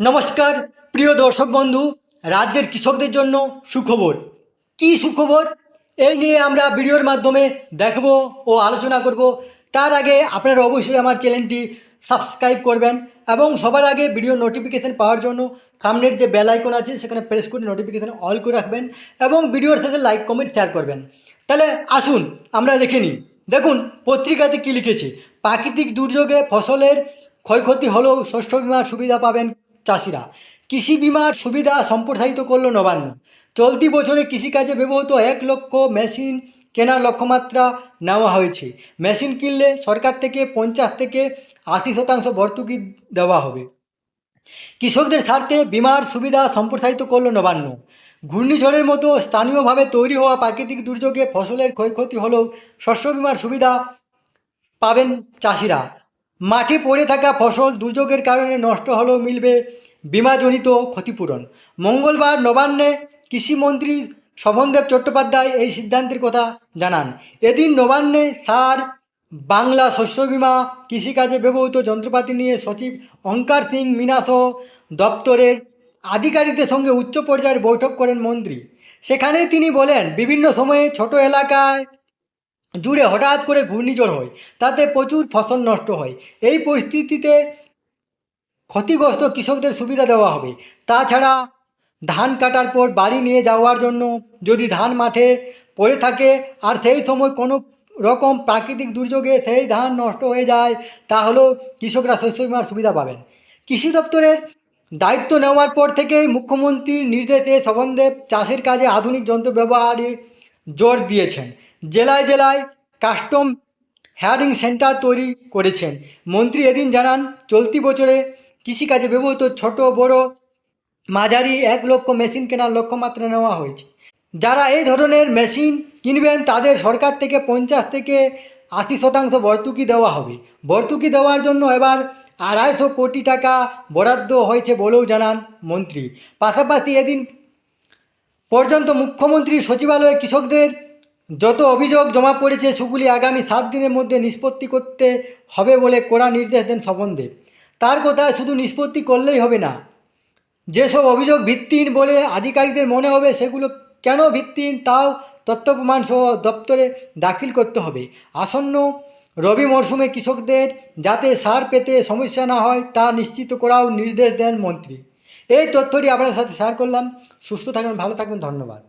নমস্কার, প্রিয় দর্শক বন্ধু, রাজ্যের কৃষকদের জন্য সুখবর। কি সুখবর? এই নিয়ে আমরা ভিডিওর মাধ্যমে দেখব ও আলোচনা করব। তার আগে আপনারা অবশ্যই আমার চ্যানেলটি সাবস্ক্রাইব করবেন এবং সবার আগে ভিডিও নোটিফিকেশান পাওয়ার জন্য সামনের যে বেল আইকন আছে, সেখানে প্রেস করে নোটিফিকেশান অল করে রাখবেন এবং ভিডিওর সাথে লাইক কমেন্ট শেয়ার করবেন। তাহলে আসুন, আমরা দেখে নিই। দেখুন, পত্রিকাতে কী লিখেছে? প্রাকৃতিক দুর্যোগে ফসলের ক্ষয়ক্ষতি হলেও শস্য বিমার সুবিধা পাবেন চাষিরা। কৃষি বিমার সুবিধা সম্প্রসারিত করল নবান্ন। চলতি বছরে কৃষিকাজে ব্যবহৃত এক লক্ষ মেশিন কেনার লক্ষ্যমাত্রা নেওয়া হয়েছে। মেশিন কিনলে সরকার থেকে পঞ্চাশ থেকে আশি শতাংশ ভর্তুকি দেওয়া হবে। কৃষকদের স্বার্থে বিমার সুবিধা সম্প্রসারিত করল নবান্ন। ঘূর্ণিঝড়ের মতো স্থানীয়ভাবে তৈরি হওয়া প্রাকৃতিক দুর্যোগে ফসলের ক্ষয়ক্ষতি হলেও শস্য বিমার সুবিধা পাবেন চাষিরা। মাঠে পড়ে থাকা ফসল দুর্যোগের কারণে নষ্ট হলেও মিলবে বিমাজনিত ক্ষতিপূরণ। মঙ্গলবার নবান্নে কৃষিমন্ত্রী শোভনদেব চট্টোপাধ্যায় এই সিদ্ধান্তের কথা জানান। এদিন নবান্নে সার, বাংলা শস্য বিমা, কৃষিকাজে ব্যবহৃত যন্ত্রপাতি নিয়ে সচিব অঙ্কার সিং মিনাসহ দপ্তরের আধিকারিকদের সঙ্গে উচ্চ পর্যায়ের বৈঠক করেন মন্ত্রী। সেখানে তিনি বলেন, বিভিন্ন সময়ে ছোট এলাকায় জুড়ে হঠাৎ করে ঘূর্ণিঝড় হয়, তাতে প্রচুর ফসল নষ্ট হয়। এই পরিস্থিতিতে ক্ষতিগ্রস্ত কৃষকদের সুবিধা দেওয়া হবে। তাছাড়া ধান কাটার পর বাড়ি নিয়ে যাওয়ার জন্য যদি ধান মাঠে পড়ে থাকে আর সেই সময় কোনো রকম প্রাকৃতিক দুর্যোগে সেই ধান নষ্ট হয়ে যায়, তাহলেও কৃষকরা শস্য বিমার সুবিধা পাবেন। কৃষি দপ্তরের দায়িত্ব নেওয়ার পর থেকেই মুখ্যমন্ত্রীর নির্দেশে শোভনদেব চাষের কাজে আধুনিক যন্ত্র ব্যবহারে জোর দিয়েছেন। জেলায় জেলায় কাস্টম হেয়ারিং সেন্টার তৈরি করেছেন। মন্ত্রী এদিন জানান, চলতি বছরে কৃষিকাজে ব্যবহৃত ছোট, বড় মাঝারি এক লক্ষ মেশিন কেনার লক্ষ্যমাত্রা নেওয়া হয়েছে। যারা এই ধরনের মেশিন কিনবেন, তাদের সরকার থেকে পঞ্চাশ থেকে আশি শতাংশ ভর্তুকি দেওয়া হবে। ভর্তুকি দেওয়ার জন্য এবার আড়াইশো কোটি টাকা বরাদ্দ হয়েছে বলেও জানান মন্ত্রী। পাশাপাশি এদিন পর্যন্ত মুখ্যমন্ত্রী সচিবালয়ে কৃষকদের যত অভিযোগ জমা পড়েছে, সেগুলি আগামী সাত দিনের মধ্যে নিষ্পত্তি করতে হবে বলে কড়া নির্দেশ দেন স্বপনদেব। তার কথায় শুধু নিষ্পত্তি করলেই হবে না, যেসব অভিযোগ ভিত্তিহীন বলে আধিকারিকদের মনে হবে, সেগুলো কেন ভিত্তিহীন তাও তথ্য দপ্তরে দাখিল করতে হবে। আসন্ন রবি মরশুমে কৃষকদের যাতে সার পেতে সমস্যা না হয়, তা নিশ্চিত করাও নির্দেশ দেন মন্ত্রী। এই তথ্যটি আপনার সাথে শেয়ার করলাম। সুস্থ থাকবেন ভালো থাকবেন ধন্যবাদ।